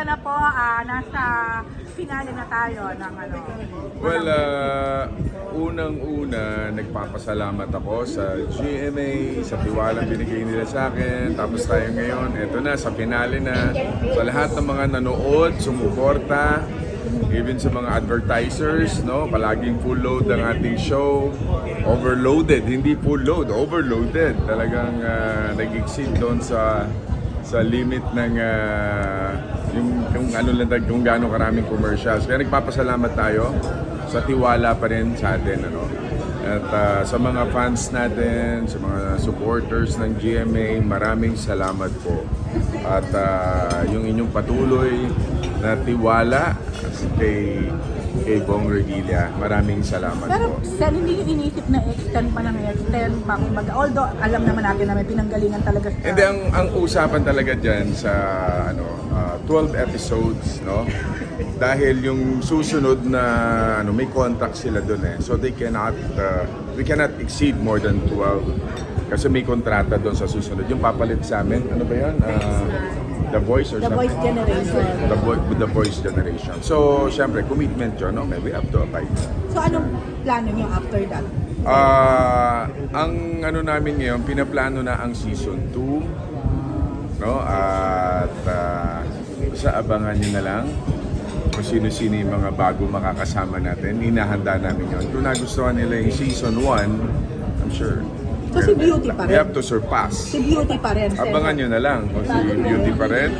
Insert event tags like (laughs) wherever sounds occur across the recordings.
kamusta na po? Ah, nasa finale na tayo ng ano. Well, uh, unang-una, nagpapasalamat ako sa GMA, sa tiwalang binigay nila sa akin. Tapos tayo ngayon, eto na, sa finale na. Sa lahat ng mga nanood, sumuporta, even sa mga advertisers, no? Palaging full load ang ating show. Overloaded, hindi full load, overloaded. Talagang uh, nag-exceed doon sa sa limit ng ah, yung kung ano lang kung gaano karaming commercials. Kaya nagpapasalamat tayo sa tiwala pa rin sa atin ano. At ah, sa mga fans natin, sa mga supporters ng GMA, maraming salamat po. At ah, yung inyong patuloy na tiwala kay kay Bong Revilla, maraming salamat Pero po. sir, hindi yung inisip na extend pa ng extend pa. Kumbaga, although alam naman natin na may pinanggalingan talaga sa... Hindi, ang, ang usapan talaga dyan sa ano, ah, 12 episodes, no? Dahil yung susunod na ano, may contract sila doon eh. So they cannot, uh, we cannot exceed more than 12. Kasi may kontrata doon sa susunod. Yung papalit sa amin, ano ba yan? Ah, the Voice or The something? voice generation. The, vo- the Voice Generation. So, syempre, commitment yun, no? May we have to abide. So anong plano niyo after that? Ah, ang ano namin ngayon, pinaplano na ang season 2. No? At ah, sa abangan niyo na lang kung sino-sino yung mga bago makakasama natin. Hinahanda namin yun. Kung nagustuhan nila yung season 1, I'm sure. So, si Beauty pa rin? We have to surpass. Si Beauty pa rin, sir. Abangan nyo na lang kung si Beauty pa rin.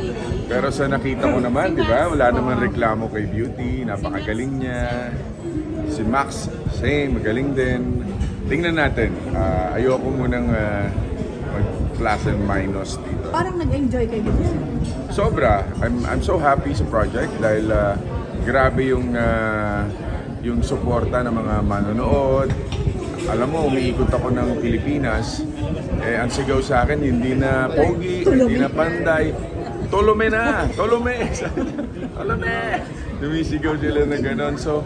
Pero sa nakita ko naman, di ba, wala naman reklamo kay Beauty. Napakagaling niya. Si Max, same, magaling din. Tingnan natin. Ah, ayoko munang ah, mag-plus and minus dito. Parang nag-enjoy kayo dito. sir. Sobra. I'm, I'm so happy sa project dahil ah, grabe yung ah, yung suporta ng mga manonood. Alam mo, umiikot ako ng Pilipinas. Eh, ang sigaw sa akin, hindi na pogi, hindi na panday. Tolome na! Tolome! (laughs) Tolome! Lumisigaw sila na gano'n. So,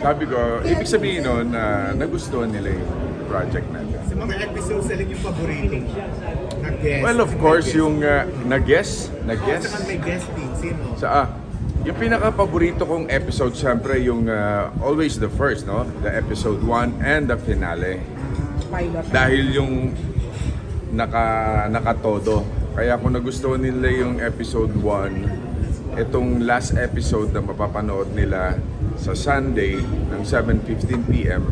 sabi ko, ibig sabihin nun na nagustuhan nila yung project natin. Sa mga episodes, alin yung paborito mo? Na guest? Well, of course, yung uh, nag-guess, Guest? nag-guess. Saka may guesting, sino? Sa ah, yung pinaka-paborito kong episode, syempre yung uh, always the first, no? The episode 1 and the finale. Pilot. Dahil yung naka, nakatodo. Kaya kung nagustuhan nila yung episode 1, itong last episode na mapapanood nila sa Sunday ng 7.15pm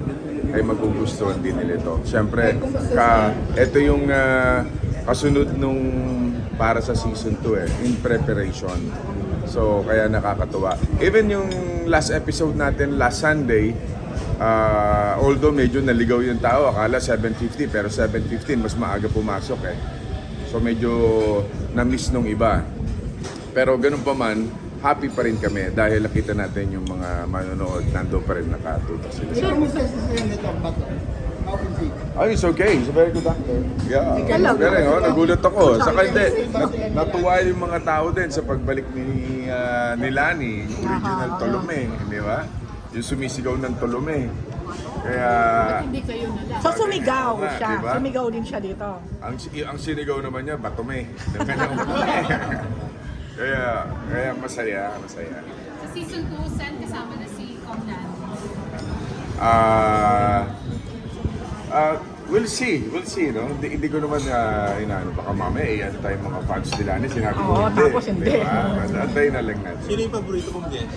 ay magugustuhan din nila ito. Siyempre, ka, ito yung ah, kasunod nung para sa season 2 eh, in preparation. So, kaya nakakatuwa. Even yung last episode natin last Sunday, ah, although medyo naligaw yung tao, akala 7.50 pero 7.15 mas maaga pumasok eh. So medyo na-miss nung iba. Pero ganun pa man, happy pa rin kami dahil nakita natin yung mga manonood nandoon pa rin nakatutok sila. Oh, it's okay. He's a very good actor. Yeah. Galing, oh. Nagulat ako. Saka hindi. nat- natuwa yung mga tao din sa pagbalik ni, ah, ni Lani, yung original Tolome. Di ba? Yung sumisigaw ng Tolome. Kaya... So sumigaw nga, siya. diba? Sumigaw din siya dito. Ang, ang sinigaw naman niya, Batome. (laughs) Ng kanyang Batome. (laughs) kaya, kaya masaya, masaya. Sa season 2, Sen, kasama na si Kong Nan. Ah, ah, we'll see, we'll see, no? Hindi, hindi ko naman uh, inaano, baka mamaya, eh, ano tayong mga fans nila ni sinabi ko, Oo, tapos hindi. Diba? Antay na lang natin. Sino yung paborito mong guest?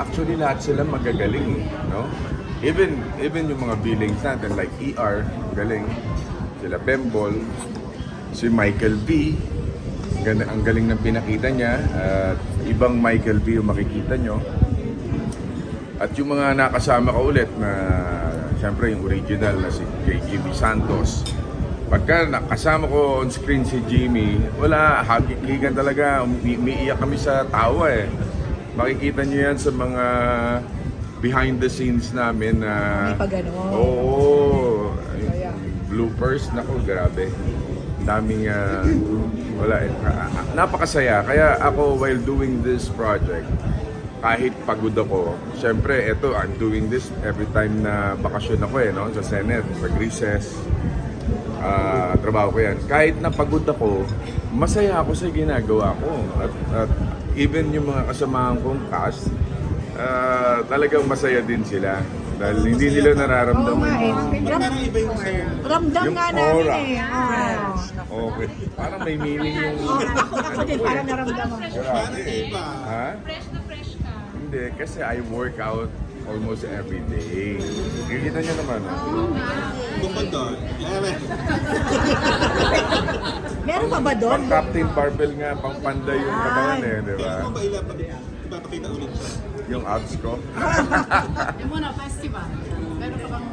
Actually, lahat sila magagaling, eh, no? Even, even yung mga billings natin, like ER, galing. Sila Bembol, si Michael B, ang ganda- ang galing ng pinakita niya, at ibang Michael B yung makikita nyo. At yung mga nakasama ko ulit na, siyempre yung original na si kay Jimmy Santos. Pagka nakasama ko on screen si Jimmy, wala, hagigigan talaga, umi- umiiyak kami sa tawa eh. Makikita niyo yan sa mga behind the scenes namin na... May pa ganon. Oo. Kaya. bloopers, nako grabe. Daming, ah, wala eh. Ah, ah, napakasaya. Kaya ako, while doing this project, kahit pagod ako, syempre, eto, I'm doing this every time na bakasyon ako eh, no? Sa Senate, pag recess. Ah, trabaho ko yan. Kahit napagod ako, masaya ako sa ginagawa ko. At, at even yung mga kasamahan kong cast, ah, talagang masaya din sila. Dahil hindi nila Oo nararamdaman. nga eh. Iba yung sa'yo. ramdam nga namin aura. eh. Oo. Okay. Parang may meaning yung... Oo, ako, din, parang naramdaman ko. Parang iba. Ha? Fresh na fresh ka. Hindi, kasi I work out almost every day. Kikita niyo naman. ah. Bukod doon. Ewan. Meron pa ba doon? Pang Captain Barbell nga, pang panda yung katawan eh, di ba? Kaya mo ba ilapag- ipapakita ulit siya? Yung abs ko. (laughs) Yung muna, festival. Meron pa kang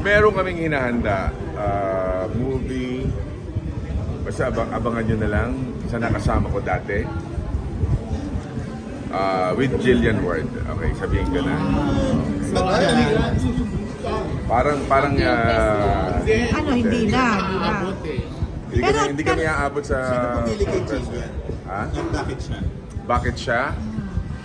Meron kaming hinahanda, ah, movie, basta abang, abangan nyo na lang sa nakasama ko dati. Ah, with Jillian Ward. Okay, sabihin ko na. Parang, parang, ah, Ano, hindi na. Hindi na. hindi kami, hindi kami aabot sa... Sino pumili kay Jillian? Ha? Bakit siya? Bakit siya?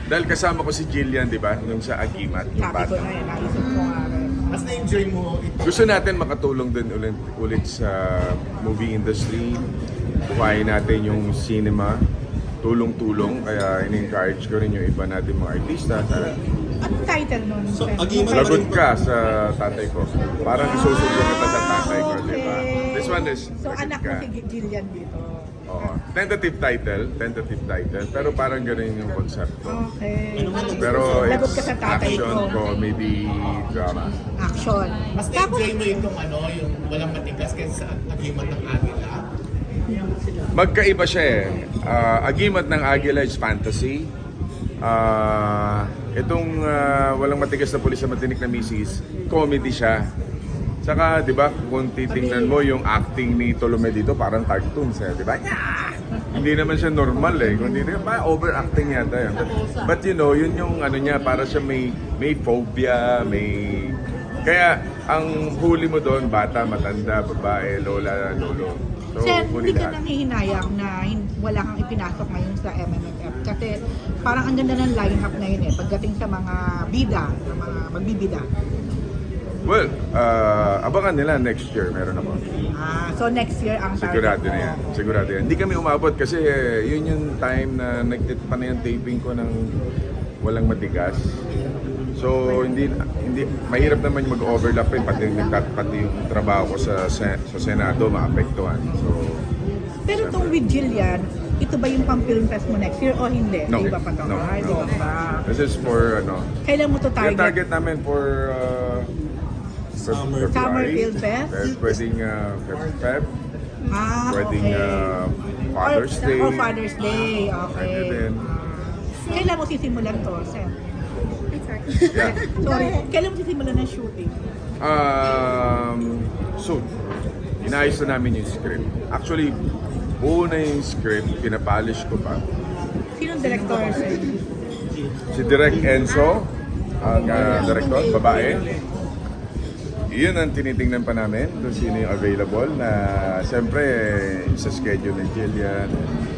Dahil kasama ko si Jillian, di ba? Yung sa Agimat, yung Sabi ko bata. na yan, naisip ko nga rin. Mas na-enjoy mo ito. Gusto natin makatulong din ulit, ulit sa movie industry. Buhayin natin yung cinema. Tulong-tulong. Kaya in-encourage ko rin yung iba natin mga artista. Sana Anong title nun? So, Sir? Agimat- lagot ka sa tatay ko. Parang isusubo kita sa tatay ko, di ba? Okay. This one is So, lagot anak ka. mo si Jillian dito. Oo. Tentative title. Tentative title. Pero parang ganun yung konsepto. Okay. Pero Lagot it's ka sa tatay action, ko. comedy, drama. Action. Mas na-enjoy mo itong ano, yung walang matigas kaysa sa agimat ng agila. Magkaiba siya eh. Ah, Agimat ng Agila is fantasy. Ah, itong ah, walang matigas na pulis sa matinik na misis, comedy siya. Saka, di ba, kung titingnan mo yung acting ni Tolome dito, parang cartoons eh, di ba? Hindi naman siya normal eh. Kundi pa overacting yata yun. But, but you know, yun yung ano niya, para siya may, may phobia, may... Kaya, ang huli mo doon, bata, matanda, babae, lola, lolo. So, Sir, huli hindi ka lahat. nangihinayang na hin- wala kang ipinasok ngayon sa MMFF. Kasi parang ang ganda ng lineup na yun eh. Pagdating sa mga bida, sa mga magbibida. Well, uh, abangan nila next year, meron ako. Ah, so next year ang target Sigurado na mo. yan. Sigurado yan. Hindi kami umabot kasi eh, yun yung time na nag pa na yung taping ko ng walang matigas. So, hindi hindi mahirap naman yung mag-overlap eh, pati, pati yung trabaho ko sa sa, sa Senado maapektuhan. So, Pero itong with Jillian, ito ba yung pang film fest mo next year o hindi? No. Di ba pa to? No. Ay, No. di ba? this is for ano, Kailan mo to yung target? target namin for uh, Summer. February. Summer Film Fest? Feb, pwedeng uh, Feb, Feb, Ah, pwedeng okay. uh, Father's or, Day. Or Father's Day, okay. Pwede din. Kailan mo sisimulan to, Sir? Sorry, kailan mo sisimulan ng shooting? Um, soon. Inayos na namin yung script. Actually, buo na yung script, pinapolish ko pa. Sinong director, Sir? Si Direk Enzo, ang uh, director, babae. Yun ang tinitingnan pa namin kung sino yung available na siyempre sa schedule ni Jillian.